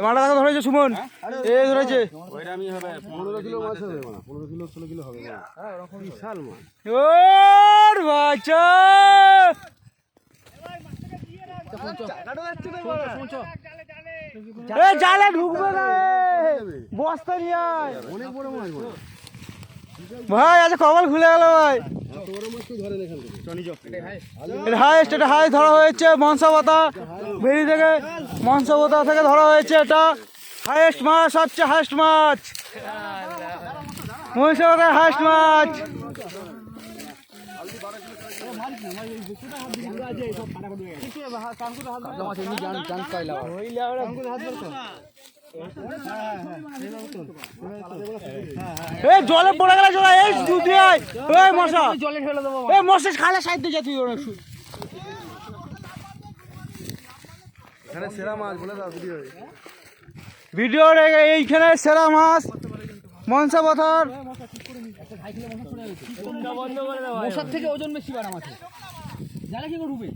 মালটা কাকা ধরেছে সুমন? এ ধরেছে। পনেরো কিলো মাছ হবে মা পনেরো কিলো ষোলো কিলো হবে মা বিশাল মাছ ওর বাচ্চা! এ জালে ঢুকবে না বস্তা নিয়ে আয়। ভাই আজ কপাল খুলে গেল ভাই। এটা হাইস্ট এটা হাই ধরা হয়েছে মনসাবতা। ভেরি থেকে মনসাবতা থেকে ধরা হয়েছে এটা। হাইয়েস্ট মাছ, সবচেয়ে হাইস্ট মাছ। মনসাবতার হাইস্ট মাছ। এই জলে পড়ে গেলে এই দুধ এই মশা। জলে ফেলে দেবো এই মশা খালে সাইড দিয়ে তুই ওরা শু- এখানে সেরা মাছ বলে দাও ভিডিও ভিডিওর এইখানে সেরা মাছ। মনসা পথার। মশার থেকে ওজন বেশি বাড়া মাছে জালে কি করে ডুবে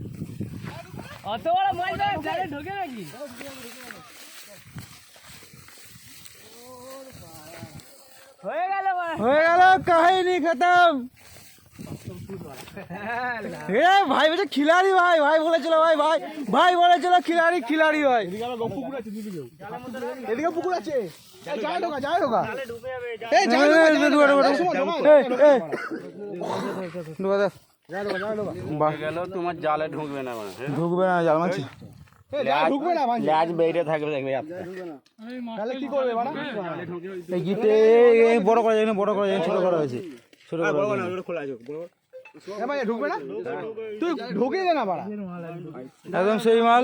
অত বড় মাছ ধরে ঢোকে নাকি? হয়ে গেল হয়ে গেল কাহিনী খতম। ভাই বলছে খিলাড়ি ভাই ভাই বলেছিল ভাই ভাই ভাই বলেছিল খিলাড়ি খিলাড়ি ভাই। এদিকে পুকুর আছে। জালে ঢুকবে না মানে ঢুকবে না জাল মাছি ঢুকবে না ভাই ল্যাজ বেরিয়ে থাকবে দেখবে তাহলে কি করবে বাড়া? এই গিটে বড় করা যায় না বড় করা যায় ছোট করা হয়েছে। ছোট করা হয়েছে। এ ঢুকবে না? তুই ঢুকে দে না বাড়া। একদম সেই মাল।